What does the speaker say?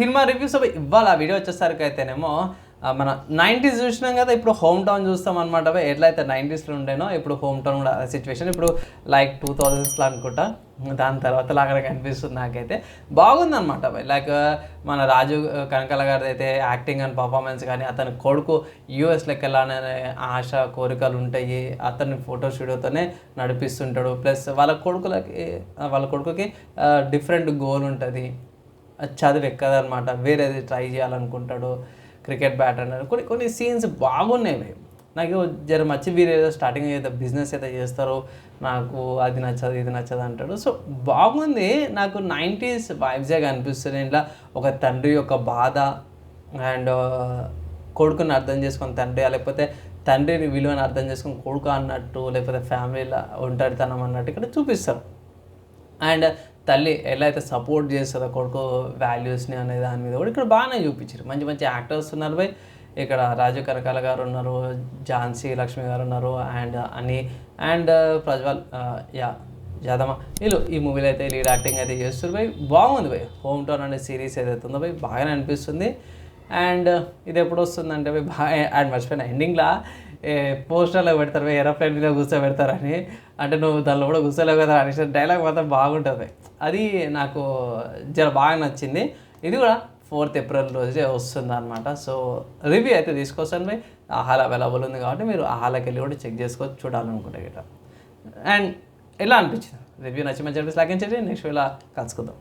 Cinema reviews ఇవ్వాలి? ఆ video వచ్చేసరికి అయితేనేమో మన నైంటీస్ చూసినాం కదా ఇప్పుడు హోమ్ టౌన్ చూస్తాం అనమాట ఎట్లయితే నైంటీస్లో ఉండేనో ఇప్పుడు హోమ్ టౌన్ కూడా సిచ్యువేషన్ ఇప్పుడు లైక్ టూ థౌజండ్స్లో అనుకుంటా దాని తర్వాత లాగా కనిపిస్తుంది నాకైతే. బాగుందనమాట లైక్ మన రాజు కనకల గారిది అయితే యాక్టింగ్ అండ్ పర్ఫార్మెన్స్ కానీ అతని కొడుకు యూఎస్లోకి వెళ్ళాలనే ఆశ కోరికలు ఉంటాయి. అతని ఫోటో స్టూడియోతోనే నడిపిస్తుంటాడు. ప్లస్ వాళ్ళ కొడుకులకి వాళ్ళ కొడుకుకి డిఫరెంట్ గోల్ ఉంటుంది. చదువు ఎక్కదనమాట వేరేది ట్రై చేయాలనుకుంటాడు క్రికెట్ బ్యాట్ అన్నారు కొన్ని కొన్ని సీన్స్ బాగున్నాయి నాకు జర మచ్చి వీరు ఏదో స్టార్టింగ్ ఏదో బిజినెస్ ఏదో చేస్తారో నాకు అది నచ్చదు ఇది నచ్చదు అంటాడు. సో బాగుంది. నాకు నైంటీస్ వైబ్సే కనిపిస్తుంది. ఇంట్లో ఒక తండ్రి యొక్క బాధ అండ్ కొడుకుని అర్థం చేసుకుని తండ్రి లేకపోతే తండ్రిని విలువని అర్థం చేసుకుని కొడుకు అన్నట్టు లేకపోతే ఫ్యామిలీలో ఒంటరితనం అన్నట్టు ఇక్కడ చూపిస్తారు. అండ్ తల్లి ఎలా అయితే సపోర్ట్ చేస్తుందో కొడుకు వాల్యూస్ని అనే దాని మీద కూడా ఇక్కడ బాగానే చూపించారు. మంచి మంచి యాక్టర్స్ ఉన్నారు బై ఇక్కడ రాజు కనకాల గారు ఉన్నారు ఝాన్సీ లక్ష్మి గారు ఉన్నారు అండ్ అని అండ్ ప్రజ్వల్ uh, యా యాదమ్మ. వీళ్ళు ఈ మూవీలో అయితే లీడ్ యాక్టింగ్ అయితే చేస్తారు బై బాగుంది బై హోమ్ టౌన్ అనే సిరీస్ ఏదైతే ఉందో బై బాగానే అనిపిస్తుంది. అండ్ uh, ఇది ఎప్పుడు వస్తుందంటే బై బాగా అండ్ మర్చిపోయిన ఎండింగ్లో పోస్టర్లో పెడతారు ఏరోప్లేన్ మీద కూర్చోబెడతారని. అంటే నువ్వు దానిలో కూడా కూర్చోలేవు కదా అనేసి డైలాగ్ మాత్రం బాగుంటుంది. అది నాకు జర బాగా నచ్చింది. ఇది కూడా ఫోర్త్ ఏప్రిల్ రోజే వస్తుంది అనమాట సో రివ్యూ అయితే తీసుకొస్తాను బై ఆహాల అవైలబుల్ ఉంది కాబట్టి మీరు ఆహాలకి వెళ్ళి కూడా చెక్ చేసుకోవచ్చు చూడాలనుకుంటే గిట్ట అండ్ ఎలా అనిపించింది? రివ్యూ నచ్చి మంచి అనిపిస్తే లాగించండి నెక్స్ట్ ఇలా కలుసుకుందాం.